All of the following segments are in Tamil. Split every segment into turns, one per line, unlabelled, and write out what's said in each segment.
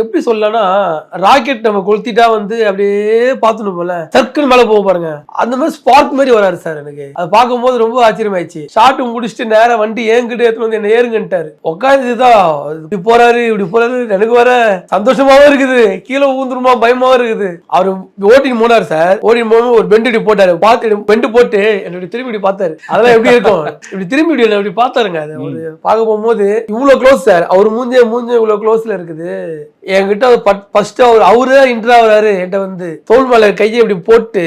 எப்படி சொல்லலாம்னா ராக்கெட் நம்ம கொளுத்திட்டா வந்து அப்படியே பார்த்துணும் போல. சர்க்கிள் மேல போக பாருங்க. அந்த மாதிரி ஸ்பார்க் மாதிரி வராரு சார் எனக்கு. அதை பார்க்கும்போது ரொம்ப ஆச்சரியமாயிடுச்சு. ஷார்ட் முடிச்சுட்டு நேரா வண்டி ஏங்கிட்டு எடுத்துட்டு வந்து என்ன ஏறுங்கன்ட்டாரு. உட்காந்துதான் இப்படி போறாரு இப்படி போறாரு எனக்கு வர சந்தோஷமாவும் இருக்குது. கீழே ஊந்துருமா பயமாவும் இருக்குது. அவர் ஓட்டின்னு போனார் சார் ஓட்டின்னு போகும்போது ஒரு பெண்ட் இப்படி போட்டாரு. பார்த்து பெண்டு போட்டு என்னுடைய திரும்பி இப்படி பார்த்தாரு. அதெல்லாம் எப்படி இருக்கும்? இப்படி திரும்பி இப்படி இப்படி பார்த்தாருங்க. அது ஒரு பார்க்க போகும்போது இவ்வளவு க்ளோஸ் சார் அவர் மூஞ்சே மூஞ்சே இவ்வளவு க்ளோஸ்ல இருக்குது. என்கிட்ட ஃபர்ஸ்ட் அவர் அவரு இன்ட்ரா வராரு என்கிட்ட வந்து தோல் மேல கையை இப்படி போட்டு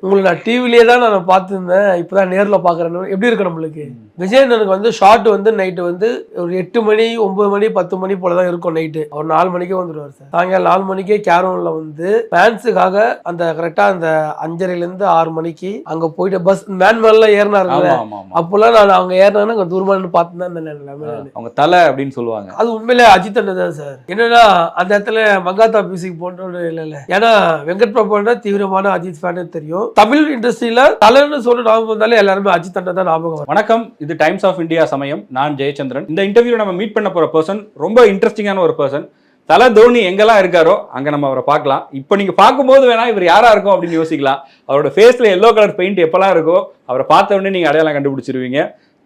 உங்களை நான் டிவிலேயே தான் நான் பார்த்துருந்தேன். இப்போதான் நேரில் பார்க்குறேன்னு. எப்படி இருக்கு நம்மளுக்கு? விஜயண்ணனுக்கு வந்து ஷார்ட் வந்து நைட்டு வந்து ஒரு எட்டு மணி ஒன்பது மணி பத்து மணி போல தான் இருக்கும் நைட்டு அவர் நாலு மணிக்கே வந்துடுவார் சார் சாயங்காலம் நாலு மணிக்கே கேரோன்ல வந்து ஃபேன்ஸுக்காக அந்த கரெக்டா அந்த அஞ்சரைல இருந்து ஆறு மணிக்கு அங்க போயிட்டு பஸ் மேன் மேல ஏறினாருல்ல
ஆமா ஆமா ஆமா.
அப்போல்லாம் நான் அவங்க ஏறினாங்க அங்க தூரமா நின்று பார்த்து தான் இருந்தேன்.
அவங்க தலை அப்படின்னு சொல்லுவாங்க.
அது உண்மையிலே அஜித் அண்ணன் தான் சார் என்னன்னா அந்த இடத்துல மங்காத்தா மியூசிக் போன்ற இல்ல இல்ல. ஏன்னா வெங்கட் பிரபுனா தீவிரமான அஜித் ஃபேனு தெரியும். தமிழ் இண்டஸ்ட்ரியில தலைன்னு சொல்லி ஞாபகம் வந்தாலே எல்லாருமே அஜித் அண்ணன் தான் ஞாபகம்
வணக்கம் இது டைம்ஸ் ஆஃப் இந்தியா சமயம். நான் ஜெயச்சந்திரன். இந்த இன்டர்வியூ நம்ம மீட் பண்ண போற பர்சன் ரொம்ப இன்ட்ரெஸ்டிங்கான ஒரு பர்சன் தலை தோனி எங்கெல்லாம் இருக்காரோ அங்க நம்ம அவரை பார்க்கலாம். இப்போ நீங்க பார்க்கும்போது வேணா இவர் யாரா இருக்கும் அப்படின்னு யோசிக்கலாம். அவரோட ஃபேஸ்ல எல்லோ கலர் பெயிண்ட் எப்பெல்லாம் இருக்கோ அவரை பார்த்த உடனே நீங்க அடையாளம் கண்டுபிடிச்சிருவீங்க.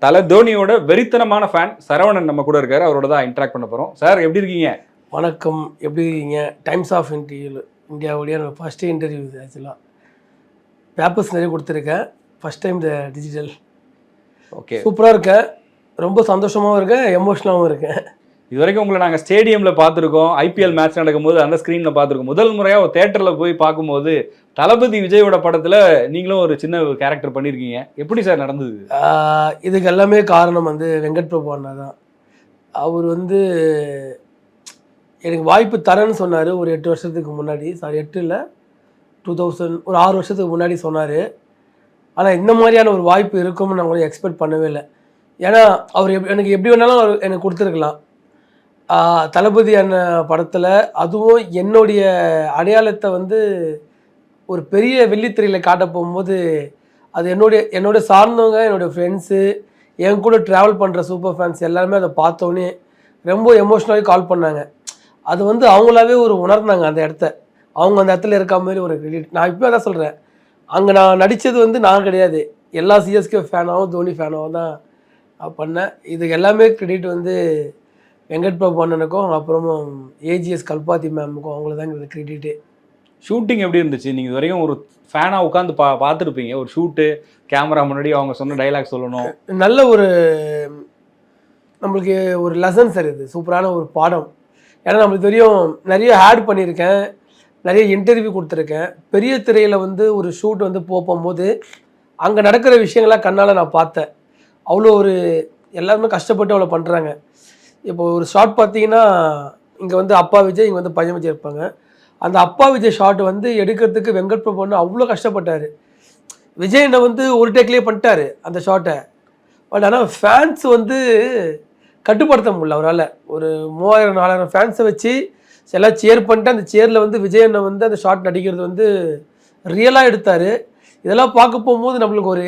தலை தோனியோட வெறித்தனமான ஃபேன் சரவணன் நம்ம கூட இருக்காரு. அவரோட தான் இன்ட்ராக்ட் பண்ண போறோம். சார் எப்படி இருக்கீங்க?
வணக்கம். எப்படி இருக்கீங்க? டைம்ஸ் ஆஃப் இன்டர்வியூ இந்தியாவுடைய ஃபர்ஸ்ட் இன்டர்வியூ ஆக்சுவலாக பேப்பர்ஸ் நிறைய கொடுத்துருக்கேன். ஃபர்ஸ்ட் டைம் இந்த டிஜிட்டல்
ஓகே
சூப்பராக இருக்கேன் ரொம்ப சந்தோஷமாகவும் இருக்கேன் எமோஷனலாகவும் இருக்கேன்
இது வரைக்கும் உங்களை நாங்கள் ஸ்டேடியம்ல பார்த்துருக்கோம். ஐபிஎல் மேட்ச் நடக்கும்போது அந்த ஸ்க்ரீனில் பார்த்துருக்கோம். முதல் முறையாக ஒரு தேட்டரில் போய் பார்க்கும்போது தளபதி விஜயோட படத்தில் நீங்களும் ஒரு சின்ன கேரக்டர் பண்ணியிருக்கீங்க எப்படி சார் நடந்தது?
இதுக்கு எல்லாமே காரணம் வந்து வெங்கட் பிரபு அண்ணா தான். அவர் வந்து எனக்கு வாய்ப்பு தரேன்னு சொன்னார். ஒரு எட்டு வருஷத்துக்கு முன்னாடி சாரி எட்டு இல்லை டூ தௌசண்ட் ஒரு ஆறு வருஷத்துக்கு முன்னாடி சொன்னார். ஆனால் இந்த மாதிரியான ஒரு வாய்ப்பு இருக்கும்னு நான் கூட எக்ஸ்பெக்ட் பண்ணவே இல்லை. ஏன்னா அவர் எப் எனக்கு எப்படி வேணாலும் அவர் எனக்கு கொடுத்துருக்கலாம். தளபதி அண்ணன் படத்தில் அதுவும் என்னுடைய அடையாளத்தை வந்து ஒரு பெரிய வெள்ளித்திரையில் காட்ட போகும்போது அது என்னுடைய என்னோட சார்ந்தவங்க என்னுடைய ஃப்ரெண்ட்ஸு என் கூட ட்ராவல் பண்ணுற சூப்பர் ஃபேன்ஸ் எல்லாருமே அதை பார்த்தோன்னே ரொம்ப எமோஷ்னலாகவே கால் பண்ணாங்க. அது வந்து அவங்களாவே ஒரு உணர்ந்தாங்க அந்த இடத்த. அவங்க அந்த இடத்துல இருக்க மாதிரி ஒரு நான் இப்போ தான் சொல்கிறேன் அங்கே நான் நடித்தது வந்து நான் கிடையாது. எல்லா சிஎஸ்கே ஃபேனாகவும் தோனி ஃபேனாகவும் தான் பண்ணேன். இதுக்கு எல்லாமே கிரெடிட் வந்து வெங்கட் பிரபு அண்ணனுக்கும் அப்புறமும் ஏஜிஎஸ் கல்பாத்தி மேமுக்கும் அவங்கள தான் இந்த கிரெடிட்டு
ஷூட்டிங் எப்படி இருந்துச்சு? நீங்கள் இது வரைக்கும் ஒரு ஃபேனாக உட்காந்து பா பார்த்துருப்பீங்க. ஒரு ஷூட்டு கேமரா முன்னாடி அவங்க சொன்ன டைலாக் சொல்லணும்.
நல்ல ஒரு நம்மளுக்கு ஒரு லெசன் சார் இது. சூப்பரான ஒரு பாடம். ஏன்னா நம்மளுக்கு தெரியும் நிறைய ஆட் பண்ணியிருக்கேன். நிறைய இன்டர்வியூ கொடுத்துருக்கேன். பெரிய திரையில் வந்து ஒரு ஷூட் வந்து போகும்போது அங்கே நடக்கிற விஷயங்கள்லாம் கண்ணால் நான் பார்த்தேன். அவ்வளோ ஒரு எல்லாருமே கஷ்டப்பட்டு அவ்வளோ பண்ணுறாங்க இப்போ ஒரு ஷாட் பார்த்தீங்கன்னா இங்கே வந்து அப்பா விஜய் இங்கே வந்து பையன் விஜய் இருப்பாங்க. அந்த அப்பா விஜய் ஷாட் வந்து எடுக்கிறதுக்கு வெங்கட் பிரபு அவ்வளோ கஷ்டப்பட்டார். விஜய் அண்ணா வந்து ஒரு டேக்லேயே பண்ணிட்டாரு அந்த ஷாட்டை பட் ஆனால் ஃபேன்ஸ் வந்து கட்டுப்படுத்த முடியல அவரால். ஒரு மூவாயிரம் நாலாயிரம் ஃபேன்ஸை வச்சு எல்லாம் சேர் பண்ணிட்டு அந்த சேரில் வந்து விஜய் அண்ணன் வந்து அந்த ஷாட் நடிக்கிறது வந்து ரியலாக எடுத்தார். இதெல்லாம் பார்க்க போகும்போது நம்மளுக்கு ஒரு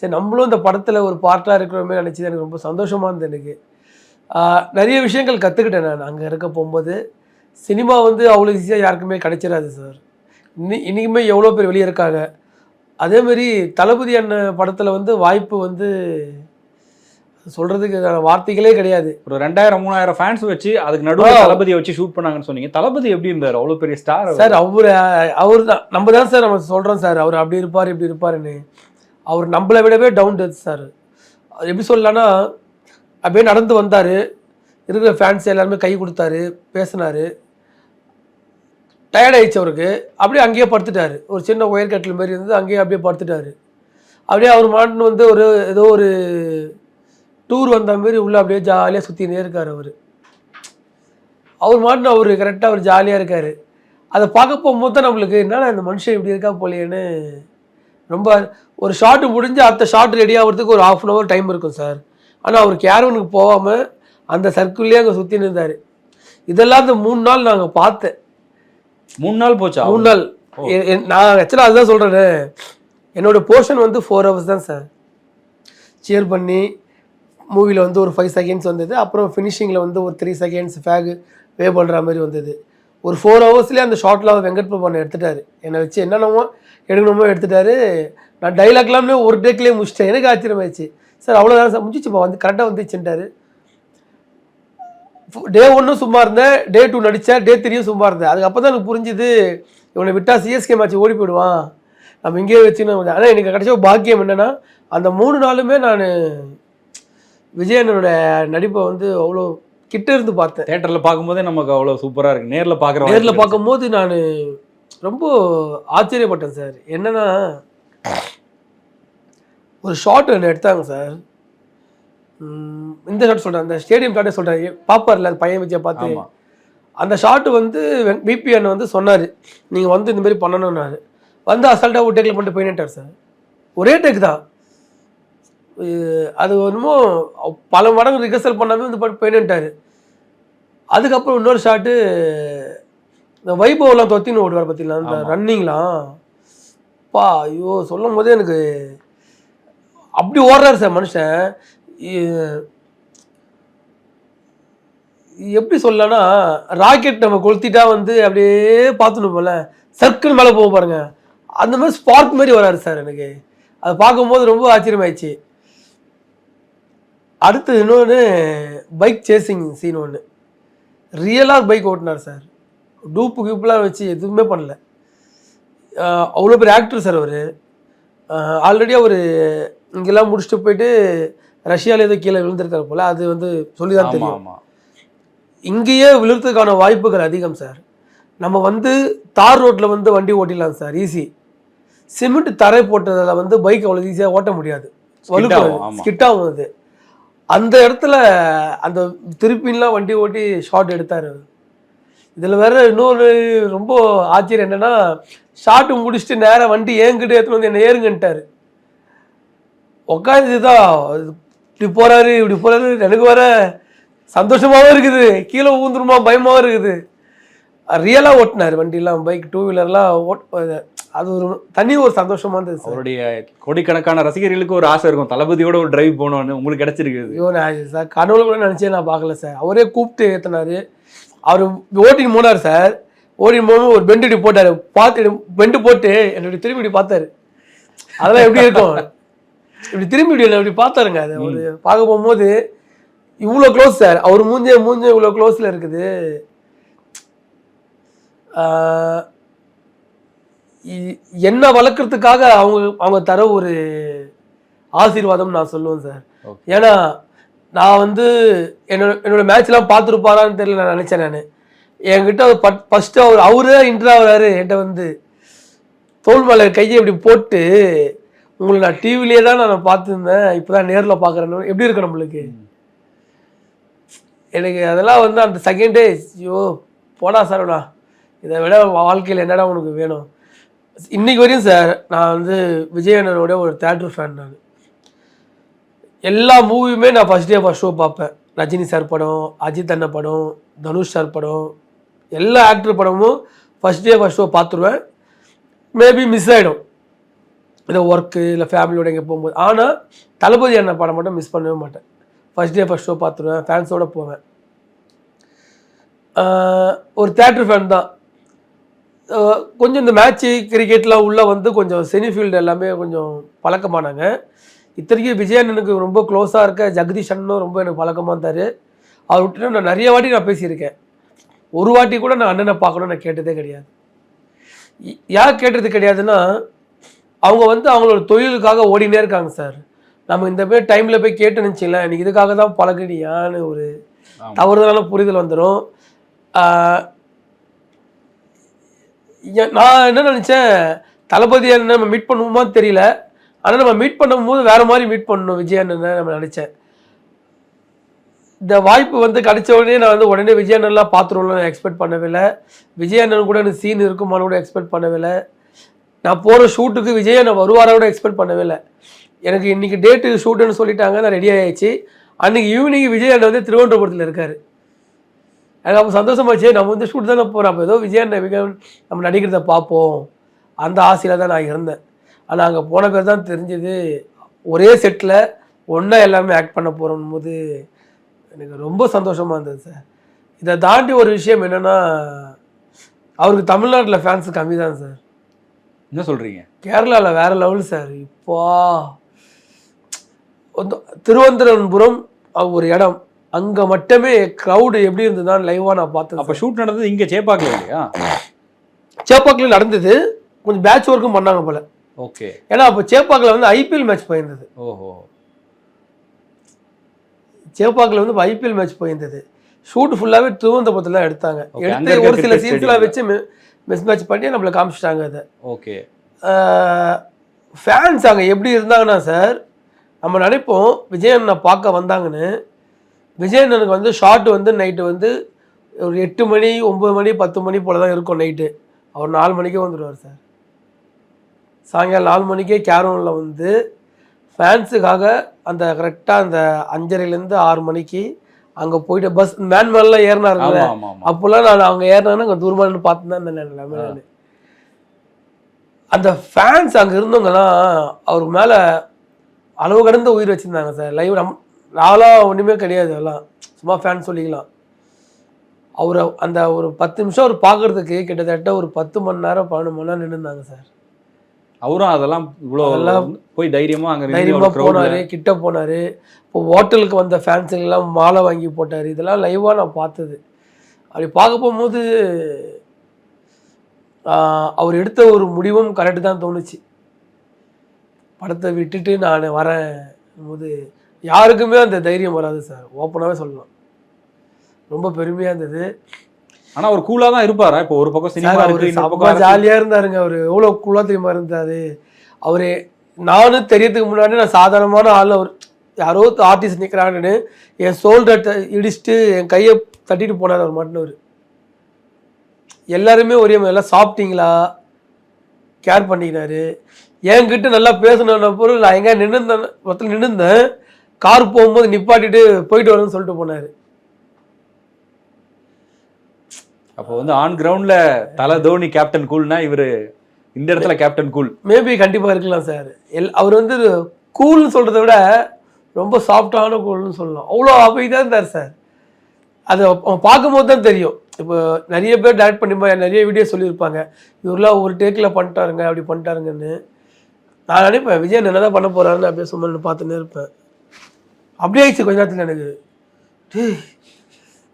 சரி நம்மளும் இந்த படத்தில் ஒரு பார்ட்டாக இருக்கிறோமே நினச்சது எனக்கு ரொம்ப சந்தோஷமாக இருந்தது எனக்கு. நிறைய விஷயங்கள் கற்றுக்கிட்டேன் நான் அங்கே இருக்க போகும்போது. சினிமா வந்து அவ்வளோ ஈஸியாக யாருக்குமே கிடைச்சிடாது சார் இன்னி இன்றைக்குமே எவ்வளோ பேர் வெளியே இருக்காங்க. அதேமாரி தளபதி அண்ணன் படத்தில் வந்து வாய்ப்பு வந்து சொல்கிறதுக்கு வார்த்தைகளே கிடையாது.
ஒரு ரெண்டாயிரம் மூணாயிரம் ஃபேன்ஸ் வச்சு அதுக்கு நடுவில். தளபதியை வச்சு ஷூட் பண்ணாங்கன்னு சொன்னீங்க. தளபதி எப்படி இருந்தார்? அவ்வளோ பெரிய ஸ்டார்
சார் அவர் அவர் தான். நம்ம தான் சார் நம்ம சொல்கிறோம் சார் அவர் அப்படி இருப்பார் இப்படி இருப்பாருன்னு. அவர் நம்மளை விடவே டவுன் டெத் சார் அவர் எப்படி சொல்லலாம்னா அப்படியே நடந்து வந்தார். இருக்கிற ஃபேன்ஸ் எல்லாருமே கை கொடுத்தாரு பேசினாரு. டயர்ட் ஆயிடுச்சு அவருக்கு. அப்படியே அங்கேயே படுத்துட்டாரு. ஒரு சின்ன ஒயர் கட்டில் மாதிரி இருந்தது அங்கேயே அப்படியே படுத்துட்டாரு. அப்படியே அவர் மாட்டுன்னு வந்து ஒரு ஏதோ ஒரு டூர் வந்த மாதிரி உள்ள அப்படியே ஜாலியாக சுற்றினே இருக்கார் அவர். அவர் மாட்டுன்னு அவர் கரெக்டாக அவர் ஜாலியாக இருக்கார். அதை பார்க்க போகும்போது தான் நம்மளுக்கு என்னடா இந்த மனுஷன் இப்படி இருக்கா போலேன்னு ரொம்ப ஒரு ஷாட்டு முடிஞ்சு அடுத்த ஷாட் ரெடி ஆகிறதுக்கு ஒரு ஆஃப் அன் ஹவர் டைம் இருக்கும் சார். ஆனால் அவர் கேரவனுக்கு போகாமல் அந்த சர்க்கிள்லேயே அங்கே சுற்றி நின்றார் இதெல்லாம் இந்த மூணு நாள் நாங்கள் பார்த்தேன்.
மூணு நாள் போச்சா?
மூணு நாள். நான் ஆக்சுவலாக அதுதான் சொல்கிறேன்னு என்னோட போர்ஷன் வந்து ஃபோர் ஹவர்ஸ் தான் சார். சியர் பண்ணி மூவியில் வந்து ஒரு ஃபைவ் செகண்ட்ஸ் வந்தது. அப்புறம் ஃபினிஷிங்கில் வந்து ஒரு த்ரீ செகண்ட்ஸ் ஃபேகு வே பண்ணுற மாதிரி வந்தது. ஒரு ஃபோர் ஹவர்ஸ்லேயே அந்த ஷார்ட்டில் வெங்கட் பிரபு எடுத்துட்டாரு. என்னை வச்சு என்னென்னமோ எடுக்கணுமோ எடுத்துட்டாரு. நான் டைலாக்லாமே ஒரு டேக்லேயே முடிச்சிட்டேன். எனக்கு ஆச்சரியமாயிடுச்சு. சார் அவ்வளோதான் சார் முடிச்சுப்பா வந்து கரெக்டாக வந்துச்சுன்ட்டாரு டே ஒன்றும் சும்மா இருந்தேன். டே டூ நடித்தேன் டே த்ரீயும் சும்மா இருந்தேன். அதுக்கப்புறம் தான் எனக்கு புரிஞ்சுது இவனை விட்டால் சிஎஸ்கே மேட்ச் ஓடி போயிடுவான். நம்ம இங்கேயே வச்சுன்னு ஆனால் எனக்கு கிடைச்ச ஒரு பாக்கியம் என்னென்னா அந்த மூணு நாளுமே நான் விஜயனோட நடிப்பை வந்து அவ்வளோ கிட்ட இருந்து பார்த்தேன்.
தேட்டர்ல பார்க்கும்போதே நமக்கு அவ்வளவு சூப்பரா இருக்கு. நேர்ல பாக்குற
நேரில் பார்க்கும்போது நான் ரொம்ப ஆச்சரியப்பட்டேன் சார். என்னன்னா ஒரு ஷாட் ஒன்று எடுத்தாங்க சார். இந்த ஷாட் சொல்கிறேன் அந்த ஸ்டேடியம் ஷாட்டே சொல்கிறேன் பாப்பார்ல அந்த பையன் விஜயை பார்த்து. அந்த ஷாட்டு வந்து பிபிஎன் வந்து சொன்னார் நீங்கள் வந்து இந்த மாதிரி பண்ணணும்னாரு. வந்து அசால்ட்டாக ஒரு டேக்கில் பண்ணிட்டு போயிட்டார் சார். ஒரே டேக் தான். அது என்னமோ பல மடங்கு ரிகர்சல் பண்ணாமே வந்து போட்டு போயிட்டாரு அதுக்கப்புறம் இன்னொரு ஷாட்டு இந்த வைபவெலாம் தொத்தின்னு ஓடுவார் பார்த்தீங்களா
ஆமா.
ரன்னிங்லாம் பா ஐயோ சொல்லும் போதே எனக்கு அப்படி ஓடுறாரு சார் மனுஷன். எப்படி சொல்லலாம்னா ராக்கெட் நம்ம கொளுத்திட்டா வந்து அப்படியே பார்த்துன்னு போல. சர்க்கிள் மேலே போக பாருங்க. அந்த மாதிரி ஸ்பார்க் மாதிரி வராரு சார் எனக்கு. அது பார்க்கும்போது ரொம்ப ஆச்சரியமாயிடுச்சு. அடுத்து இன்னொன்று பைக் சேசிங் சீன் ஒன்று ரியலாக பைக் ஓட்டினார் சார் டூப்பு கியூப்லாம் வச்சு எதுவுமே பண்ணல. அவ்வளோ பெரிய ஆக்டர் சார் அவர். ஆல்ரெடி அவர் இங்கெல்லாம் முடிச்சுட்டு போயிட்டு ரஷ்யாவில் ஏதோ கீழே விழுந்திருக்காரு போல அது வந்து சொல்லி தான் தெரியும். இங்கேயே விழுறதுக்கான வாய்ப்புகள் அதிகம் சார் நம்ம வந்து தார் ரோட்டில் வந்து வண்டி ஓட்டிடலாம் சார் ஈஸி சிமெண்ட் தரை போட்டதில் வந்து பைக் அவ்வளோ ஈஸியாக ஓட்ட முடியாது.
Skid ஆகும், ஆமா.
ஸ்கிட் ஆகும் அது. அந்த இடத்துல அந்த திருப்பின்லாம் வண்டி ஓட்டி ஷார்ட் எடுத்தார். இதில் வேற இன்னொரு ரொம்ப ஆச்சரியம் என்னென்னா ஷார்ட்டு முடிச்சுட்டு நேராக வண்டி ஏங்கிட்டு ஏற்றுன்னு வந்து என்னை ஏறுங்கன்ட்டார். உட்காந்து தான் இப்படி போகிறாரு இப்படி போகிறாரு எனக்கு வேற சந்தோஷமாகவும் இருக்குது கீழே ஊந்துருமா பயமாகவும் இருக்குது. ரியலாக ஓட்டினார் வண்டிலாம் பைக் டூ வீலர்லாம் ஓட் அது ஒரு தனி ஒரு சந்தோஷமா இருந்தது
அவருடைய கோடிக்கணக்கான ரசிகர்களுக்கு ஒரு ஆசை இருக்கும். தளபதியோட ஒரு டிரைவ் போகணும்னு உங்களுக்கு கிடைச்சிருக்குது
ஐயோ நான் சார் கனவுல கூட நினச்சே நான் பார்க்கல சார். அவரே கூப்பிட்டு ஏற்றினாரு அவர் ஓட்டின்னு போனார் சார். ஓட்டின்னு போகும்போது ஒரு பெண்டு இப்படி போட்டார். பார்த்து பெண்டு போட்டு என்னுடைய திரும்பி இப்படி பார்த்தாரு. அதெல்லாம் எப்படி இருக்கும்? இப்படி திரும்பி இப்படி இப்படி பார்த்தாருங்க. அது அவர் பார்க்க போகும்போது இவ்வளோ க்ளோஸ் சார். அவர் மூஞ்சே மூஞ்சே இவ்வளோ க்ளோஸில் இருக்குது. என்ன வளர்க்குறதுக்காக அவங்க அவங்க தர ஒரு ஆசீர்வாதம் நான் சொல்லுவேன் சார். ஏன்னா நான் வந்து என்னோட என்னோட மேட்ச்லாம் பார்த்துருப்பாரான்னு தெரியல நான் நினச்சேன் நான். என்கிட்ட ஃபஸ்ட்டு அவர் அவரே இன்ட்ரா ஆகுறாரு. என்கிட்ட வந்து தோல் மேலே கையை இப்படி போட்டு உங்களை நான் டிவிலேயே தான் நான் பார்த்துருந்தேன். இப்போ தான் நேரில் பார்க்குறேன்னு. எப்படி இருக்கும் நம்மளுக்கு? எனக்கு அதெல்லாம் வந்து அந்த செகண்ட் டே ஐயோ போடா சார்டா இதை விட வாழ்க்கையில் என்னடா உனக்கு வேணும்? இன்னைக்கு வரையும் சார் நான் வந்து விஜயண்ணனோட ஒரு தேட்டர் ஃபேன் நான். எல்லா மூவியுமே நான் ஃபஸ்ட் டே ஃபஸ்ட் ஷோ பார்ப்பேன். ரஜினி சார் படம் அஜித் அண்ணன் படம் தனுஷ் சார் படம் எல்லா ஆக்டர் படமும் ஃபஸ்ட் டே ஃபஸ்ட் ஷோ பார்த்துருவேன். மேபி மிஸ் ஆகிடும் இல்லை ஒர்க்கு இல்லை ஃபேமிலியோட எங்கே போகும்போது. ஆனால் தளபதி அண்ணன் படம் மட்டும் மிஸ் பண்ணவே மாட்டேன். ஃபஸ்ட் டே ஃபஸ்ட் ஷோ பார்த்துருவேன். ஃபேன்ஸோடு போவேன். ஒரு தேட்டர் ஃபேன் தான். கொஞ்சம் இந்த மேட்ச்சு கிரிக்கெட்லாம் உள்ளே வந்து கொஞ்சம் செனிஃபீல்டு எல்லாமே கொஞ்சம் பழக்கமானாங்க. இத்தனைக்கும் விஜயன் எனக்கு ரொம்ப க்ளோஸாக இருக்க ஜெகதீஷ் அண்ணனும் ரொம்ப எனக்கு பழக்கமாக இருந்தார். அவர் விட்டு நான் நிறைய வாட்டி நான் பேசியிருக்கேன். ஒரு வாட்டி கூட நான் அண்ணனை பார்க்கணும்னு நான் கேட்டதே கிடையாது. யார் கேட்டது கிடையாதுன்னா அவங்க வந்து அவங்களோட தொழிலுக்காக ஓடினே இருக்காங்க சார் நம்ம இந்த மாதிரி டைமில் போய் கேட்டு நினச்சிங்களேன் எனக்கு இதுக்காக தான் பழகினியான்னு ஒரு. தவறுதலான புரிதல் வந்துடும் நான் என்ன நினச்சேன் தளபதி அண்ணன் நம்ம மீட் பண்ணுவோமான்னு தெரியல. ஆனால் நம்ம மீட் பண்ணும்போது வேறு மாதிரி மீட் பண்ணணும் விஜய் அண்ணன் நம்ம நினச்சேன். இந்த வாய்ப்பு வந்து கிடைச்ச உடனே நான் வந்து உடனே விஜய் அண்ணன்லாம் பார்த்துருவோம்னு நான் எக்ஸ்பெக்ட் பண்ணவில்லை. விஜய் அண்ணன் கூட எனக்கு சீன் இருக்குமான்னு கூட எக்ஸ்பெக்ட் பண்ணவில்லை. நான் போகிற ஷூட்டுக்கு விஜய் அண்ணன் வருவாரா கூட எக்ஸ்பெக்ட் பண்ணவில்லை. எனக்கு இன்னைக்கு டேட்டு ஷூட்டுன்னு சொல்லிட்டாங்க நான் ரெடி ஆகிடுச்சு அன்றைக்கி ஈவினிங் விஜய் அண்ணன் வந்து திருவனந்தபுரத்தில் இருக்கார். எனக்கு அப்போ சந்தோஷமாச்சு நம்ம வந்து ஷூட் தானே போகிறோம் அப்போ ஏதோ விஜய் அண்ணன் மிக நம்ம நடிக்கிறத பார்ப்போம். அந்த ஆசையில் தான் நான் இருந்தேன். ஆனால் அங்கே போன பேர் தான் தெரிஞ்சது. ஒரே செட்டில் ஒன்றா எல்லாமே ஆக்ட் பண்ண போகிறோம் போது எனக்கு ரொம்ப சந்தோஷமாக இருந்தது சார். இதை தாண்டி ஒரு விஷயம் என்னன்னா அவருக்கு தமிழ்நாட்டில் ஃபேன்ஸ் கம்மி தான் சார்.
என்ன சொல்றீங்க?
கேரளாவில் வேற லெவல் சார். இப்போ திருவனந்தபுரம் ஒரு இடம் அங்கே மட்டுமே க்ரௌடு எப்படி இருந்ததுதான் லைவாக நான் பார்த்தேன்
அப்ப ஷூட் நடந்தது இங்க சேப்பாக்கல இல்லையா?
சேப்பாக்கில் நடந்தது. கொஞ்சம் பேட்ச் ஒர்க்கும் பண்ணாங்க போல.
ஓகே
ஏன்னா அப்போ சேப்பாக்கில் வந்து ஐபிஎல் மேட்ச் போயிருந்தது.
ஓஹோ.
சேப்பாக்கில் வந்து ஐபிஎல் மேட்ச் போயிருந்தது. ஷூட் ஃபுல்லாகவே திருவனந்தபுரத்தில் தான் எடுத்தாங்க எடுத்து ஒரு சில சீன்ஸ்லாம் வச்சு மிஸ் மேட்ச் பண்ணி நம்மளை காமிச்சிட்டாங்க அதை.
ஓகே
ஃபேன்ஸ் அங்கே எப்படி இருந்தாங்கன்னா சார் நம்ம நினைப்போம் விஜயண்ணனை பார்க்க வந்தாங்கன்னு விஜயண்ணனுக்கு வந்து ஷாட் வந்து நைட்டு வந்து ஒரு எட்டு மணி ஒம்பது மணி பத்து மணி போல தான் இருக்கும் நைட்டு அவர் நாலு மணிக்கே வந்துடுவார் சார் சாயங்காலம் நாலு மணிக்கே கேரவனில் வந்து ஃபேன்ஸுக்காக அந்த கரெக்டாக அந்த அஞ்சரைலேருந்து ஆறு மணிக்கு அங்கே போயிட்டு பஸ் மேன் மேலாம் ஏறினாருங்களே அப்போல்லாம் நான் அவங்க ஏறினாங்கன்னா அங்கே தூரமாக நின்று பார்த்து தான் எல்லாமே நான் அந்த ஃபேன்ஸ் அங்கே இருந்தவங்கலாம் அவருக்கு மேலே அளவு கடந்த உயிர் வச்சுருந்தாங்க சார் லைவ் நம் நாளாக ஒன்றுமே கிடையாது எல்லாம் சும்மா ஃபேன் சொல்லிக்கலாம். அவரை அந்த ஒரு பத்து நிமிஷம் அவர் பார்க்கறதுக்கு கிட்டத்தட்ட ஒரு பத்து மணி நேரம் பன்னெண்டு மணி நேரம் நின்றுந்தாங்க சார்.
அவரும் அதெல்லாம் இவ்வளோ
அதெல்லாம்
போய் தைரியமா அங்க
தைரியமாக போனார் கிட்ட போனார். இப்போ ஹோட்டலுக்கு வந்த ஃபேன்ஸுக்கெல்லாம் மாலை வாங்கி போட்டார். இதெல்லாம் லைவாக நான் பார்த்தது. அப்படி பார்க்க போகும்போது அவர் எடுத்த ஒரு முடிவும் கரெக்டு தான் தோணுச்சு. படத்தை விட்டுட்டு நான் வரேன். போது யாருக்குமே அந்த தைரியம் வராது சார். ஓப்பனாகவே சொல்லலாம். ரொம்ப பெருமையாக இருந்தது.
ஆனா அவர் கூலா தான் இருப்பாரா? இப்போ ஒரு பக்கம் சினிமா
அவரு
இன்னொரு
செம்ம
பக்கம் அரசியல்.
ஜாலியா இருந்தாருங்க அவரு. எவ்வளவு கூலா தெரியுமா இருந்தாரு. அவரு நானும் தெரியறதுக்கு முன்னாடி நான் சாதாரணமான ஆள். அவர் யாரோ ஆர்டிஸ்ட் நிக்கிறாங்கன்னு என் சோல்டர் இடிச்சுட்டு என் கையை தட்டிட்டு போனார் அவர் மாட்டினவர் எல்லாருமே ஒரே மாதிரி எல்லாம் சாப்பிட்டீங்களா? கேர் பண்ணிக்கினாரு. என்கிட்ட நல்லா பேசணுன்ற பொருள் நான் எங்க நின்று ஒருத்தர் நின்றுந்தேன் கார் போகும்போது நிப்பாட்டிட்டு போயிட்டு வரேன்னு சொல்லிட்டு போனாரு.
அப்போ வந்து ஆன் கிரவுண்ட்ல தல தோனி கேப்டன் கூல்னா இவரு இந்த இடத்துல கேப்டன் கூல்
மேபி கண்டிப்பாக இருக்கலாம் சார் எல் அவர் வந்து கூல்னு சொல்கிறத விட ரொம்ப சாஃப்டான கூல்னு சொல்லலாம். அவ்வளோ அமைதியாக இருந்தார் சார் அது பார்க்கும்போது தான் தெரியும். இப்போ நிறைய பேர் டேரக்ட் பண்ணி நிறைய வீடியோ சொல்லியிருப்பாங்க. இவரெலாம் ஒரு டேக்கில் பண்ணிட்டாருங்க அப்படி பண்ணிட்டாருங்கன்னு. நான் நினைப்பேன் விஜயன் என்ன தான் பண்ண போகிறாருன்னு அப்படியே சும்மா பார்த்துன்னே இருப்பேன். அப்படியே ஆயிடுச்சு கொஞ்ச நேரத்தில் எனக்கு.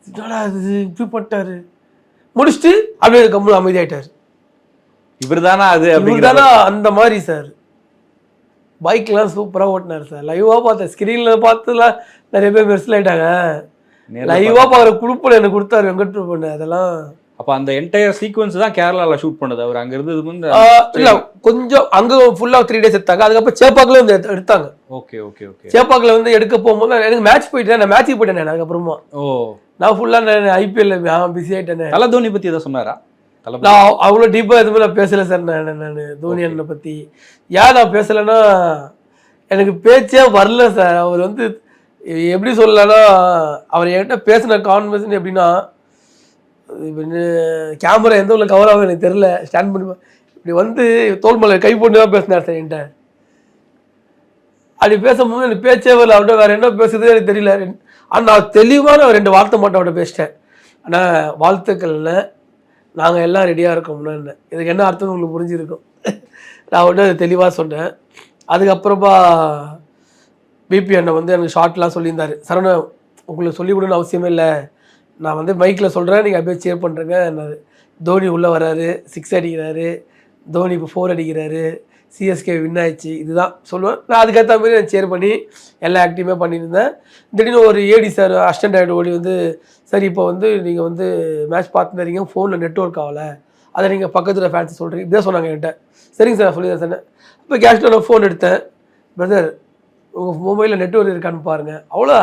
என்னடா இது? இப்படி பண்ணிட்டாரு. முடிச்சுட்டு அப்படியே கம்முனு அமைதியாயிட்டார்.
இவர் தானா அது
இவர் தானே அந்த மாதிரி சார். பைக்லாம் சூப்பராக ஓட்டினார் சார். லைவாக பார்த்தேன். ஸ்க்ரீனில் பார்த்துலாம் நிறைய பேர் மெர்சல் ஆயிட்டாங்க.
நேர்ல
லைவாக பார்க்குற குழுப்பில் எனக்கு கொடுத்தாரு வெங்கட் பண்ண அதெல்லாம்
அப்ப அந்த என்டையர் சீக்வன்ஸ் தான் கேரளால ஷூட் பண்ணது. அவர் அங்க இருந்தது வந்து
இல்ல கொஞ்சம் அங்கே ஃபுல்லாக த்ரீ டேஸ் எடுத்தாங்க. அதுக்கப்புறம் சேப்பாக்கில் வந்து எடுத்து- எடுத்தாங்க.
ஓகே ஓகே ஓகே
சேப்பாக்கில் வந்து எடுக்க போகும்போது எனக்கு மேட்ச் போயிட்டேன் நான் மேட்ச்சுக்கு போயிட்டேன் நான் அதுக்கப்புறமா.
ஓ.
நான் ஃபுல்லாக நான் ஐபிஎல் பிஸி ஆயிட்டேனே.
தல தோனி பத்தி எதாவது சொன்னாரா?
நான் அவ்வளோ டீப்பாக எதுவுமே நான் பேசலை சார் நான் நான் தோனி அண்ணனை பற்றி ஏன் நான் பேசலைன்னா எனக்கு பேச்சே வரல சார். அவர் வந்து எப்படி சொல்லலாம்னா அவர் என்கிட்ட பேசின கான்வர்சேஷன் எப்படின்னா கேமரா எந்த உள்ள கவர் ஆகும் எனக்கு தெரில ஸ்டாண்ட் பண்ணி இப்படி வந்து தோல்மலை கை போட்டு தான் பேசினார் சார் என்கிட்ட. அப்படி பேசும்போது எனக்கு பேச்சே வரல. அவர்கிட்ட வேறு என்ன பேசுறது எனக்கு தெரியல. ஆனால் நான் தெளிவான ரெண்டு வார்த்தை மட்டும் அவர்கிட்ட பேசிட்டேன். ஆனால் வாழ்த்துக்கள்னு நாங்கள் எல்லாம் ரெடியாக இருக்கோம்னு இதுக்கு என்ன அர்த்தம் உங்களுக்கு புரிஞ்சிருக்கும். நான் அவர்கிட்ட அதை தெளிவாக சொன்னேன். அதுக்கப்புறமா பிபி அண்ணன் வந்து எனக்கு ஷார்ட்லாம் சொல்லியிருந்தாரு. சரவண உங்களுக்கு சொல்லிக் கொடுன்னு அவசியமே இல்லை. நான் வந்து மைக்கில் சொல்கிறேன் நீங்கள் அப்படியே சேர் பண்ணுறேங்க தோனி உள்ளே வராரு சிக்ஸ் அடிக்கிறாரு தோனி இப்போ ஃபோர் அடிக்கிறாரு சிஎஸ்கே வின் ஆயிடுச்சு இதுதான் சொல்லுவேன். நான் அதுக்கேற்ற மாதிரி நான் சேர் பண்ணி எல்லா ஆக்டிவுமே பண்ணியிருந்தேன் திடீர்னு ஒரு ஏடி சார் அஸ்டன்ட் ஆகிட்டு ஓடி வந்து சரி இப்போ வந்து நீங்கள் வந்து மேட்ச் பார்த்துருந்தீங்க ஃபோனில் நெட்ஒர்க் ஆகலை. அதை நீங்கள் பக்கத்தில் ஃபேன்ஸ் சொல்கிறீங்க இப்படியே சொன்னாங்க என்கிட்ட. சரிங்க சார் சொல்லி சார் இப்போ கேஷ்ல நான் ஃபோன் எடுத்தேன். பிரதர் உங்கள் மொபைலில் நெட்ஒர்க் இருக்கான்னு பாருங்கள் அவ்வளோ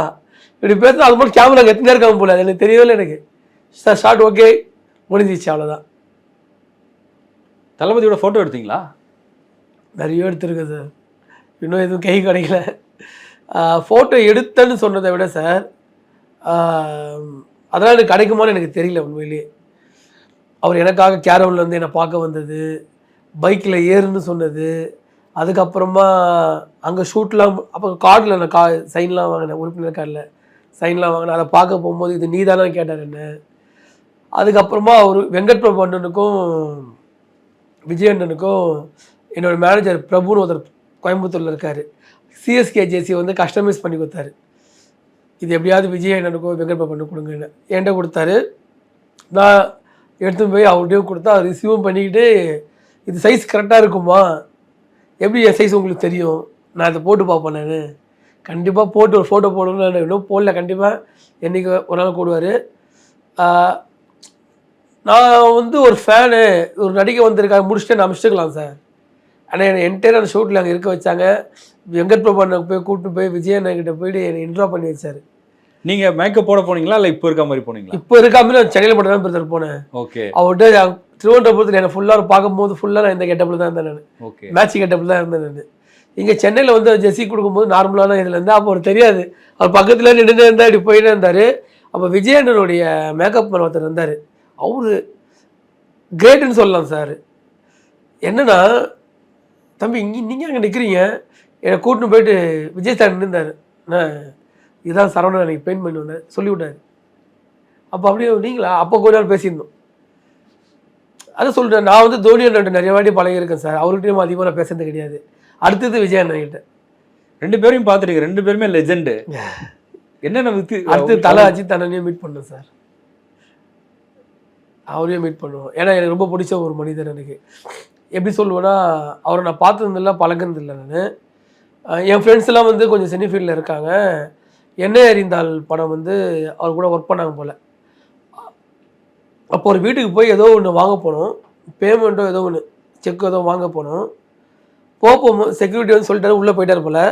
இப்படி பேசுனா அது மட்டும் கேமரா எத்தனை இருக்காம போல? அது எனக்கு தெரியவே இல்லை எனக்கு. சார் ஷார்ட் ஓகே முடிஞ்சிச்சு அவ்வளோதான்
தளபதியோட போட்டோ எடுத்தீங்களா?
நிறைய எடுத்திருக்கேன் சார் இன்னும் எதுவும் கை கிடைக்கல. ஃபோட்டோ எடுத்தேன்னு சொன்னதை விட சார் அதெல்லாம் எனக்கு கிடைக்குமான்னு எனக்கு தெரியல உண்மையிலேயே அவர் எனக்காக கேரவனில் வந்து என்னை பார்க்க வந்தது. பைக்கில் ஏறுன்னு சொன்னது. அதுக்கப்புறமா அங்கே ஷூட்லாம் அப்போ கார்டில் நான் கா சைன்லாம் வாங்கினேன் உறுப்பினர் கார்டில் சைன்லாம் வாங்கினேன் அதை பார்க்க போகும்போது இது நீ தானே கேட்டார் என்ன? அதுக்கப்புறமா அவர் வெங்கட் பிரபு அண்ணனுக்கும் விஜய் அண்ணனுக்கும் என்னோடய மேனேஜர் பிரபுன்னு ஒருத்தர் கோயம்புத்தூரில் இருக்கார். சிஎஸ்கே ஜேசி வந்து கஸ்டமைஸ் பண்ணி கொடுத்தாரு. இது எப்படியாவது விஜய் அண்ணனுக்கும் வெங்கட் பிரபு கொடுங்கன்னு. என்கிட்ட கொடுத்தாரு. நான் எடுத்துன்னு போய் அவர்கிட்டையும் கொடுத்தா ரிசீவும் பண்ணிக்கிட்டு இது சைஸ் கரெக்டாக இருக்குமா? எப்படி என் சைஸ் உங்களுக்கு தெரியும்? நான் இதை போட்டு பார்ப்பேன் நான். கண்டிப்பாக போட்டு ஒரு ஃபோட்டோ போடணும்னு நான் இன்னும் போடல கண்டிப்பாக என்றைக்கு ஒரு நாள் போடுவார். நான் வந்து ஒரு ஃபேனு ஒரு நடிகை வந்திருக்காங்க முடிச்சுட்டு நான் மிஸ்ட்டுக்கலாம் சார் ஆனால் என்னை என்டையர் அந்த ஷூட்டில் அங்கே இருக்க வச்சாங்க. வெங்கட் பிரபு அண்ணன் போய் கூப்பிட்டு போய் விஜய் அண்ணன் கிட்ட போயிட்டு என்னை இன்ட்ரா பண்ணி வச்சார்.
நீங்க மேக்கப் போட போனீங்களா? இல்ல இப்போ இருக்க மாதிரி போனீங்களா?
இப்போ இருக்காம நான் சென்னையில் மட்டும் தான் போனேன்.
ஓகே
அவர்கிட்ட திருவனந்தபுரத்தில் என்னை ஃபுல்லாக பார்க்கும்போது ஃபுல்லாக நான் இந்த கெட்டப்பில் தான் இருந்தேன் நான்.
ஓகே
மேட்ச் கெட்டப்பில் தான் இருந்தேன் நான். இங்கே சென்னையில் வந்து ஜெர்சி கொடுக்கும்போது நார்மலான இதில் இருந்தால் அப்போ அவர் தெரியாது. அவர் பக்கத்தில் நின்று இருந்தால் இப்படி போயிட்டே இருந்தார். அப்போ விஜயண்ணனுடைய மேக்கப் மேன் ஒருத்தர் இருந்தார். அவரு கிரேட்டுன்னு சொல்லலாம் சார் என்னன்னா தம்பி இங்கே நீங்கள் அங்கே நிற்கிறீங்க என்னை கூட்டின்னு போயிட்டு விஜய் சார் நின்றுந்தார் அண்ணா இதுதான் சரவணன் எனக்கு பெயிண்ட் பண்ணி வந்தேன் சொல்லி விட்டாரு அப்போ அப்படியே நீங்களா? அப்போ கொஞ்ச நாள் பேசியிருந்தோம். அதை சொல்கிறேன் நான் வந்து தோனி அண்ணன் நிறைய வாட்டி பழகியிருக்கேன் சார். அவர்கிட்டயும் அதிகமாக நான் பேசுறது கிடையாது. அடுத்தது விஜய் அண்ணன் கிட்ட.
ரெண்டு பேரையும் பார்த்துருக்கீங்க ரெண்டு பேருமே லெஜெண்டு என்னென்ன வித்து
அடுத்து தலை அஜித் அண்ணனையும் மீட் பண்ணேன் சார். அவரையும் மீட் பண்ணுவோம். ஏன்னா எனக்கு ரொம்ப பிடிச்ச ஒரு மனிதர் எனக்கு. எப்படி சொல்லுவேன்னா அவரை நான் பார்த்ததில்ல பழகுனதில்லை நான். என் ஃப்ரெண்ட்ஸ் எல்லாம் வந்து கொஞ்சம் சினி ஃபீல்டில் இருக்காங்க. என்ன அறிந்தால் படம் வந்து அவர் கூட ஒர்க் பண்ணாங்க போல். அப்போ ஒரு வீட்டுக்கு போய் ஏதோ ஒன்று வாங்க போனோம். பேமெண்ட்டோ ஏதோ ஒன்று செக் ஏதோ வாங்க போனோம். போக செக்யூரிட்டி வந்து சொல்லிட்டாரு உள்ளே போயிட்டார் போல்.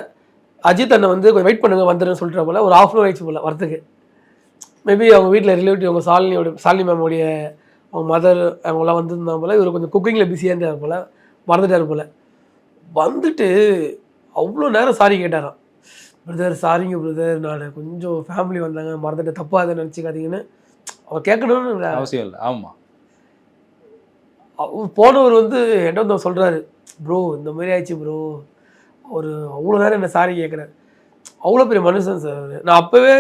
அஜித் அண்ணன் வந்து கொஞ்சம் வெயிட் பண்ணுங்க வந்துடுன்னு சொல்லிட்டு போல. ஒரு ஆஃப் அன் ஆயிடுச்சு போல் வரத்துக்கு மேபி அவங்க வீட்டில் ரிலேட்டிவ் அவங்க சாலினியோட சாலினி மேமோடைய அவங்க மதர் அவங்களாம் வந்திருந்தா போல். இவர் கொஞ்சம் குக்கிங்கில் பிஸியாக இருந்தார் போல். மறந்துட்டார் போல். வந்துட்டு அவ்வளோ நேரம் சாரி கேட்டாராம். பிரதர் சாரிங்க பிரதர் நான் கொஞ்சம் ஃபேமிலி வந்தாங்க மறந்துட்டு தப்பாக அதை நினச்சிக்காதீங்கன்னு. அவர் கேட்கணும்னு.
அவசியம் இல்லை. ஆமா.
அவர் போனவர் வந்து என்கிட்ட வந்து சொல்கிறாரு ப்ரோ இந்த மாதிரி ஆயிடுச்சு ப்ரோ. அவர் அவ்வளோ நேரம் என்ன சாரி கேட்குறாரு. அவ்வளோ பெரிய மனுஷன் சார். நான் அப்போவே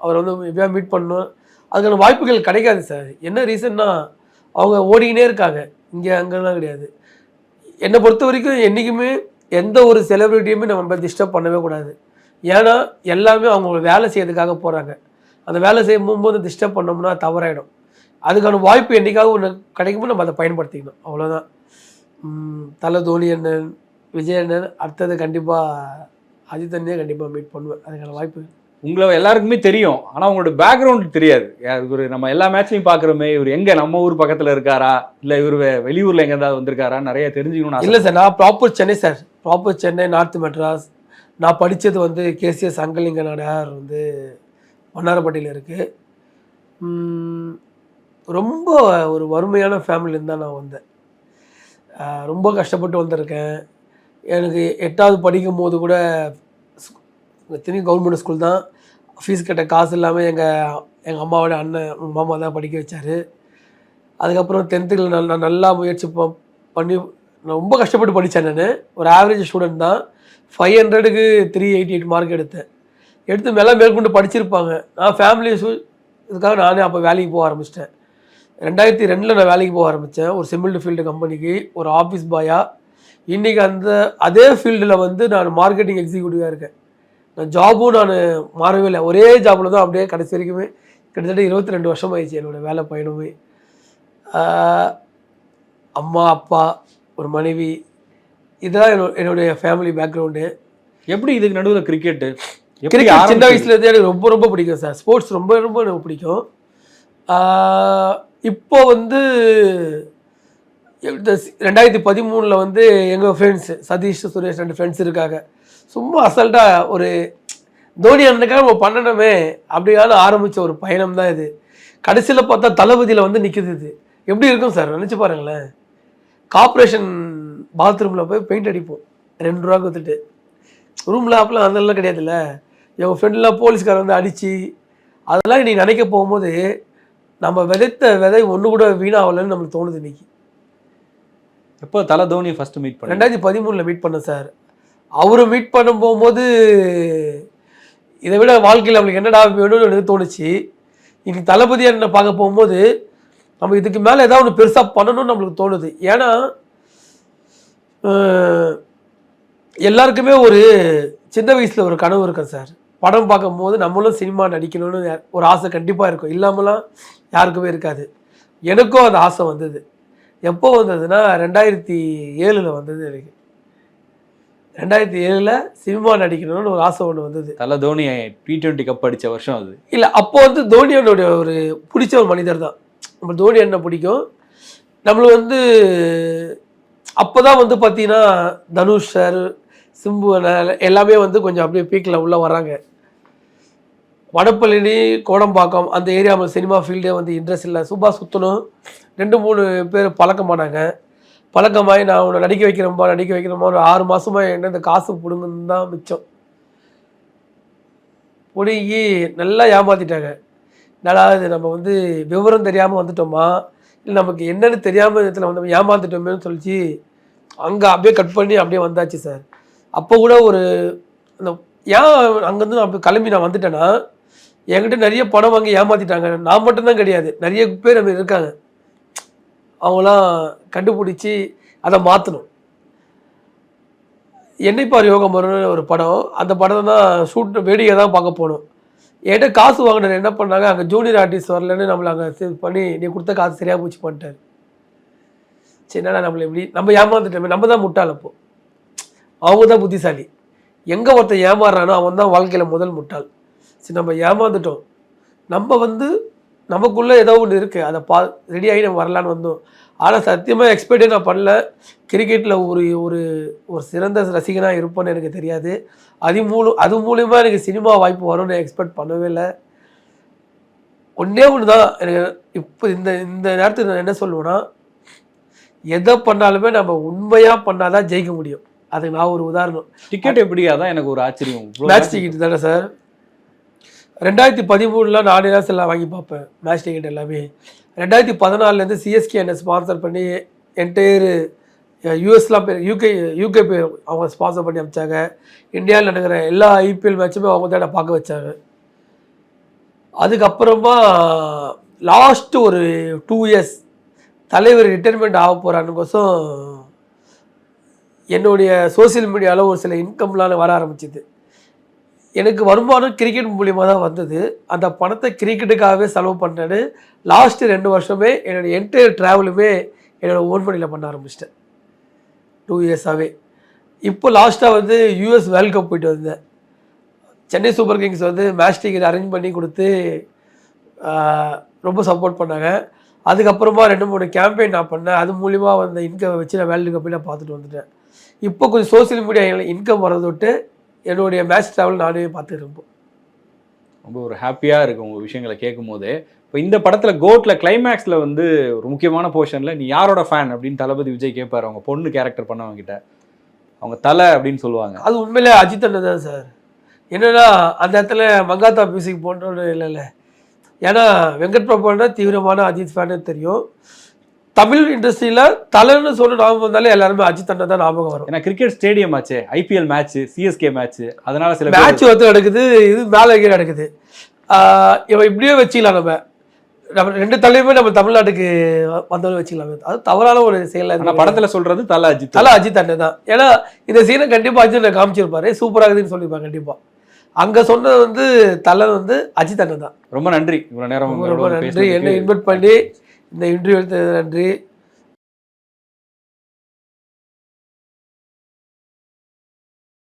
அவரை வந்து எப்படியா மீட் பண்ணணும். அதுக்கான வாய்ப்புகள் கிடைக்காது சார். என்ன ரீசன்னா அவங்க ஓடிக்கினே இருக்காங்க. இங்கே அங்கெல்லாம் கிடையாது. என்னை பொறுத்த வரைக்கும் என்றைக்குமே எந்த ஒரு செலிப்ரிட்டியுமே நம்ம டிஸ்டர்ப் பண்ணவே கூடாது. ஏன்னா எல்லாமே அவங்க வேலை செய்யறதுக்காக போகிறாங்க அந்த வேலை செய்யும் போகும்போது டிஸ்டர்ப் பண்ணோம்னா தவறாயிடும். அதுக்கான வாய்ப்பு என்றைக்காவது ஒன்று கிடைக்கும்போது நம்ம அதை பயன்படுத்திக்கணும். அவ்வளோதான் தலை தோனி அண்ணன் விஜய் அண்ணன் அடுத்தது கண்டிப்பாக அஜித் அண்ணியே கண்டிப்பாக மீட் பண்ணுவேன். அதுக்கான வாய்ப்பு
உங்களை எல்லாருக்குமே தெரியும். ஆனா உங்களோட பேக்ரவுண்ட் தெரியாது. இவரு நம்ம எல்லா மேட்ச்லையும் பாக்குறோமே இவர் எங்க நம்ம ஊர் பக்கத்துல இருக்காரா? இல்ல இவர் வெளியூர்ல எங்க ஏதாவது வந்திருக்காரா? நிறைய தெரிஞ்சுக்கணும்னு ஆசை.
இல்லை சார் நான் proper Chennai sir. Proper Chennai north Madras. நான் படித்தது வந்து கேசிஎஸ் அங்கலிங்க நாடார் வந்து மன்னாரப்பட்டியில் இருக்குது ரொம்ப ஒரு வறுமையான ஃபேமிலியிலேருந்து தான் நான் வந்தேன். ரொம்ப கஷ்டப்பட்டு வந்திருக்கேன். எனக்கு எட்டாவது படிக்கும் போது கூட திரும்பி கவர்மெண்ட் ஸ்கூல் தான். ஃபீஸ் கட்ட காசு இல்லாமல் எங்கள் எங்கள் அம்மாவோட அண்ணன் மாமா தான் படிக்க வச்சார். அதுக்கப்புறம் டென்த்தில் நான் நான் நல்லா முயற்சி ப- பண்ணி நான் ரொம்ப கஷ்டப்பட்டு படித்தேன் நான். ஒரு ஆவரேஜ் ஸ்டூடெண்ட் தான். ஃபைவ் ஹண்ட்ரடுக்கு த்ரீ எயிட்டி எயிட் மார்க் எடுத்தேன். எடுத்து மேலே மேற்கொண்டு படிச்சிருப்பாங்க. நான் ஃபேமிலி சூ இதுக்காக நானே அப்போ வேலைக்கு போக ஆரம்பிச்சிட்டேன். ரெண்டாயிரத்தி ரெண்டில் நான் வேலைக்கு போக ஆரம்பித்தேன் ஒரு சிமில்டு ஃபீல்டு கம்பெனிக்கு ஒரு ஆஃபீஸ் பாயாக இன்றைக்கி அந்த அதே ஃபீல்டில் வந்து நான் மார்க்கெட்டிங் எக்ஸிக்யூட்டிவாக இருக்கேன். நான் ஜாபும் நான் மாறவே இல்லை. ஒரே ஜாபில் தான் அப்படியே கடைசி வரைக்குமே கிட்டத்தட்ட இருபத்தி ரெண்டு வருஷம் ஆயிடுச்சு என்னோட வேலை பயணமே. அம்மா அப்பா ஒரு மனைவி. இதெல்லாம் என்னோட என்னுடைய ஃபேமிலி பேக்ரவுண்டு
எப்படி இதுக்கு நடுவில் கிரிக்கெட்டு
கிரிக்கெட் சின்ன
ஆரம்பிச்சது?
வயசுல இருந்தே எனக்கு ரொம்ப ரொம்ப பிடிக்கும் சார். ஸ்போர்ட்ஸ் ரொம்ப ரொம்ப எனக்கு பிடிக்கும். இப்போ வந்து ரெண்டாயிரத்தி பதிமூணில் வந்து எங்கள் ஃப்ரெண்ட்ஸ் சதீஷ் சுரேஷ் ரெண்டு ஃப்ரெண்ட்ஸ் இருக்காங்க. சும்மா அசல்ட்டாக ஒரு தோனி அண்ணனுக்காக நம்ம பண்ணணுமே அப்படியான ஆரம்பித்த ஒரு பயணம் தான் இது. கடைசியில் பார்த்தா தளபதியில் வந்து நிற்குது இது. எப்படி இருக்கும் சார்? நினச்சி பாருங்களேன். கார்ப்பரேஷன் பாத்ரூமில் போய் பெயிண்ட் அடிப்போம். ரெண்டு ரூபா கொடுத்துட்டு. ரூமில் அப்பெல்லாம் அதெல்லாம் கிடையாதுல்ல. எங்கள் ஃப்ரெண்ட்லாம் போலீஸ்காரர் வந்து அடித்து அதெல்லாம் நீ நினைக்க போகும்போது நம்ம விதைத்த விதை ஒன்று கூட வீணாகலன்னு நம்மளுக்கு தோணுது இன்னைக்கு.
எப்போ தலை தோனி ஃபர்ஸ்ட் மீட் பண்ணி
ரெண்டாயிரத்தி பதிமூணில் மீட் பண்ணேன் சார். அவரை மீட் பண்ண போகும்போது இதை விட வாழ்க்கையில் அவங்களுக்கு என்னடா வேணும்னு எனக்கு தோணுச்சு. இன்னைக்கு தளபதி என்ன பார்க்க போகும்போது நம்ம இதுக்கு மேலே ஏதாவது ஒன்று பெருசாக பண்ணணும்னு நம்மளுக்கு தோணுது. ஏன்னா எல்லாருக்குமே ஒரு சின்ன வயசில் ஒரு கனவு இருக்கும் சார். படம் பார்க்கும்போது நம்மளும் சினிமா நடிக்கணும்னு ஒரு ஆசை கண்டிப்பாக இருக்கும். இல்லாமலாம் யாருக்குமே இருக்காது. எனக்கும் அந்த ஆசை வந்தது. எப்போ வந்ததுன்னா ரெண்டாயிரத்தி ஏழில் வந்தது எனக்கு. ரெண்டாயிரத்தி ஏழில் சினிமா நடிக்கணும்னு ஒரு ஆசை ஒன்று வந்தது.
தலை தோனி டி டுவெண்ட்டி கப் அடிச்ச வருஷம் அது.
இல்லை அப்போ வந்து தோனியோட ஒரு பிடிச்ச ஒரு மனிதர் தான். நம்ம தோனி என்ன பிடிக்கும். நம்மளுக்கு வந்து அப்போ தான் வந்து பார்த்தீங்கன்னா தனுஷ் சார் சிம்பு எல்லாமே வந்து கொஞ்சம் அப்படியே பீக்கில் உள்ளே வராங்க வடபழனி கோடம்பாக்கம் அந்த ஏரியாவில் சினிமா ஃபீல்டே வந்து இன்ட்ரெஸ்ட் இல்லை. சுபா சுற்றணும் ரெண்டு மூணு பேர் பழக்கமானாங்க பழக்கமாகி நான் உன்னை நடிக்க வைக்கிறோம்பா நடிக்க வைக்கிறோமா ஒரு ஆறு மாதமாக என்ன இந்த காசு பிடுங்குன்னு தான் மிச்சம். பிடுங்கி நல்லா ஏமாத்திட்டாங்க. நல்லாவது நம்ம வந்து விவரம் தெரியாமல் வந்துட்டோமா? இல்லை நமக்கு என்னென்னு தெரியாமல் இதில் வந்து ஏமாந்துட்டோமேனு சொல்லிச்சு. அங்கே அப்படியே கட் பண்ணி அப்படியே வந்தாச்சு சார். அப்போ கூட ஒரு அந்த ஏன் அங்கேருந்து நான் அப்படி கிளம்பி நான் வந்துட்டேன்னா என்கிட்ட நிறைய பணம் வாங்கி ஏமாத்திட்டாங்க. நான் மட்டும்தான் கிடையாது. நிறைய பேர் அப்படி இருக்காங்க. அவங்களாம் கண்டுபிடிச்சி அதை மாற்றணும் என்னைப்பார் யோகம் வரும்னு ஒரு படம். அந்த படம் தான் ஷூட் வேடிக்கை தான் பார்க்க போகணும் என்கிட்ட காசு வாங்கினர் என்ன பண்ணாங்க? அங்கே ஜூனியர் ஆர்டிஸ்ட் வரலன்னு நம்மளை அங்கே சேவ் பண்ணி நீ கொடுத்த காசு சரியாக போச்சு பண்ணிட்டாரு. சரி என்னடா நம்மளை எப்படி நம்ம ஏமாந்துட்டோமே. நம்ம தான் முட்டாளப்போ அவங்க தான் புத்திசாலி. எங்கே ஒருத்தன் ஏமாறுறானோ அவன் தான் வாழ்க்கையில் முதல் முட்டாள். சரி நம்ம ஏமாந்துட்டோம். நம்ம வந்து நமக்குள்ளே ஏதோ ஒன்று இருக்குது அதை பா ரெடி ஆகி நம்ம வரலான்னு வந்தோம். ஆனால் சத்தியமாக எக்ஸ்பெக்டே நான் பண்ணல. கிரிக்கெட்டில் ஒரு ஒரு ஒரு சிறந்த ரசிகனாக இருப்பேன்னு எனக்கு தெரியாது. அது மூலம் அது மூலயமா எனக்கு சினிமா வாய்ப்பு வரும்னு எக்ஸ்பெக்ட் பண்ணவே இல்லை. ஒன்றே ஒன்று தான் எனக்கு இப்போ இந்த இந்த நேரத்துக்கு நான் என்ன சொல்லுவேன்னா எதை பண்ணாலுமே நம்ம உண்மையாக பண்ணால் தான் ஜெயிக்க முடியும். அதுக்கு நான் ஒரு உதாரணம்.
டிக்கெட் எப்படி அதான் எனக்கு ஒரு ஆச்சரியம்.
மேட்ச் டிக்கெட் தானே சார் ரெண்டாயிரத்தி பதிமூணில் நானே தான் எல்லாம் வாங்கி பார்ப்பேன். மேட்ச் டிக்கெட் எல்லாமே. ரெண்டாயிரத்தி பதினாலேருந்து சிஎஸ்கே என்னை ஸ்பான்சர் பண்ணி என்டையர் யூஎஸ்லாம் யூகே யூகே அவங்க ஸ்பான்சர் பண்ணி அமிச்சாங்க. இந்தியாவில் நடக்கிற எல்லா ஐபிஎல் மேட்சுமே அவங்க தான் பார்க்க வச்சாங்க. அதுக்கப்புறமா லாஸ்ட் ஒரு டூ இயர்ஸ் தலைவர் ரிட்டைர்மெண்ட் ஆக போகிறானுக்கோசம் என்னுடைய சோஷியல் மீடியாவில் ஒரு சில இன்கம்லாம் வர ஆரம்பிச்சுது. எனக்கு வருமானம் கிரிக்கெட் மூலியமாக தான் வந்தது. அந்த பணத்தை கிரிக்கெட்டுக்காகவே செலவு பண்ணேன்னு லாஸ்ட்டு ரெண்டு வருஷமே என்னுடைய என்டையர் ட்ராவலுமே என்னோடய ஓன் பண்ணியில் பண்ண ஆரம்பிச்சிட்டேன். டூ இயர்ஸாகவே இப்போ லாஸ்ட்டாக வந்து யூஎஸ் வேர்ல்ட் கப் போயிட்டு வந்தேன். சென்னை சூப்பர் கிங்ஸ் வந்து மேட்ச் டிக்கெட் அரேஞ்ச் பண்ணி கொடுத்து ரொம்ப சப்போர்ட் பண்ணாங்க. அதுக்கப்புறமா ரெண்டு மூணு கேம்பெயின் நான் பண்ணேன். அது மூலிமா வந்த இன்கம் வச்சு நான் வேர்ல்டு கப்பையும் நான் பார்த்துட்டு வந்துட்டேன். இப்போ கொஞ்சம் சோஷியல் மீடியா இன்கம் வரதை விட்டு என்னுடைய மேட்ச் ட்ராவல் நானே பார்த்துட்டு இருப்போம்
ரொம்ப ஒரு ஹாப்பியா இருக்கு உங்க விஷயங்களை கேட்கும் போது இப்போ இந்த படத்துல கோட்ல கிளைமேக்ஸ்ல வந்து ஒரு முக்கியமான போர்ஷன்ல நீ யாரோட ஃபேன் அப்படின்னு தளபதி விஜய் கேட்பாரு அவங்க பொண்ணு கேரக்டர் பண்ணவங்க கிட்ட அவங்க தலை அப்படின்னு சொல்லுவாங்க.
அது உண்மையிலே அஜித் அண்ணன் தான் சார். என்னன்னா அந்த இடத்துல மங்காத்தா மியூசிக் போன்றோன்னு இல்லைல்ல. ஏன்னா வெங்கட் பிரபுன்னா தீவிரமான அஜித் ஃபேனு தெரியும். தமிழ் இண்டஸ்ட்ரியில் தலைன்னு சொல்லி ஞாபகம் வந்தாலே எல்லாருமே அஜித் அண்ணன் தான் ஞாபகம் வரும்.
ஏன்னா கிரிக்கெட் ஸ்டேடியம் ஆச்சு ஐபிஎல் மேட்ச் சிஎஸ்கே மேட்ச் அதனால சில
மேட்ச் வந்து நடக்குது இது மேலே கீழே நடக்குது. இவன் இப்படியே வச்சுக்கலாம் நம்ம. நம்ம ரெண்டு தலையுமே நம்ம தமிழ்நாட்டுக்கு வந்தவங்க வச்சுக்கலாம். அது தவறான ஒரு செயலாக
ஆனா படத்துல சொல்றது தலை அஜித்
தலை அஜித் அண்ணன் தான். ஏன்னா இந்த சீனை கண்டிப்பாக அஜித் காமிச்சிருப்பாரு. சூப்பராக இருக்குதுன்னு சொல்லியிருப்பாங்க கண்டிப்பாக அங்கே சொன்னது வந்து தலை வந்து அஜித் அண்ணன் தான்.
ரொம்ப நன்றி. இவ்வளவு நேரம்
ரொம்ப நன்றி. என்னை. இன்வைட் பண்ணி இந்த இன்டர்வியூ எடுத்தது நன்றி.